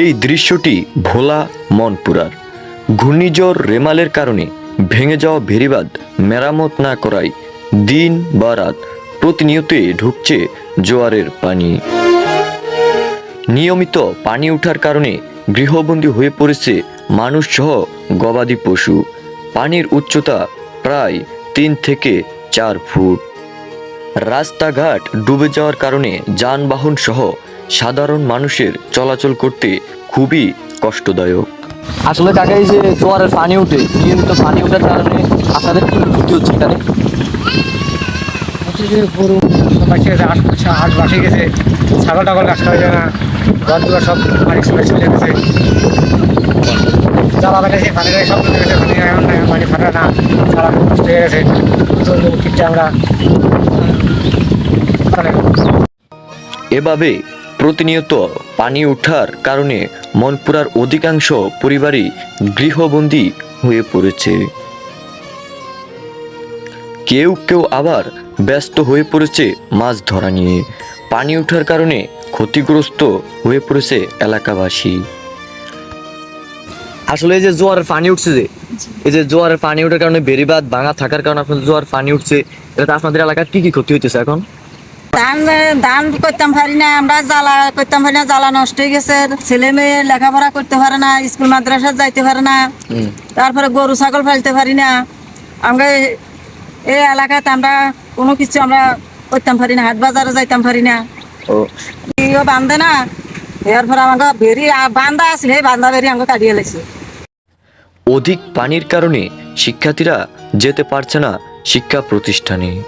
এই দৃশ্যটি ভোলা মনপুরার। ঘূর্ণিঝড় রেমালের কারণে ভেঙে যাওয়া ভেরিবাদ মেরামত না করায় দিন বা রাত প্রতিনিয়তই ঢুকছে জোয়ারের পানি। নিয়মিত পানি ওঠার কারণে গৃহবন্দী হয়ে পড়েছে মানুষসহ গবাদি পশু। পানির উচ্চতা প্রায় তিন থেকে চার ফুট। রাস্তাঘাট ডুবে যাওয়ার কারণে যানবাহন সহ সাধারণ মানুষের চলাচল করতে খুবই কষ্টদায়ক। আসলে কাকা এই যে জোয়ারের পানি উঠে নিয়মিত পানি ওঠার কারণে আপনাদের কি ক্ষতি হচ্ছে এখানে? গরু বাসে গেছে হাট করছে হাট বাসে গেছে ছাগল টাগল গাছ খাওয়া যায় না ঘর দুয়ার সব বাড়ি চলে চলে গেছে। জ্বালা বেড়েছে পানি গায়ে সব চলে গেছে পানি এখন পানি ফাটা না সারা নষ্ট হয়ে গেছে। তো আমরা। এভাবে প্রতিনিয়ত পানি ওঠার কারণে মনপুরার অধিকাংশ পরিবারই গৃহবন্দী হয়ে পড়েছে। কেউ কেউ আবার ব্যস্ত হয়ে পড়েছে মাছ ধরা নিয়ে। পানি ওঠার কারণে ক্ষতিগ্রস্ত হয়ে পড়েছে এলাকাবাসী। আসলে এই যে জোয়ারের পানি উঠছে যে, এই যে জোয়ারের পানি ওঠার কারণে বেরিবাদ ভাঙা থাকার কারণে আপনাদের জোয়ার পানি উঠছে এটা আপনাদের এলাকার কি কি ক্ষতি হইতেছে এখন? ধান ধান করতাম পারি না আমরা জ্বালা করতাম পারি না জ্বালা নষ্ট হয়ে গেছে। ছেলে মেয়ে লেখাপড়া করতে পারে না স্কুল মাদ্রাসা যাইতে পারে না। তারপরে গরু ছাগল ফেলতে পারি না। আমরা এই- এলাকাতে আমরা কোনো কিছু আমরা করতাম পারি না হাট বাজারে যাইতাম পারি না। ইও বান্ধে না এরপর আমাকে বেরি বান্ধা আসলে বান্ধা বেরি আমাকে কাটিয়ে লাগছে। অধিক পানির কারণে শিক্ষার্থীরা যেতে পারছে না শিক্ষা প্রতিষ্ঠানে।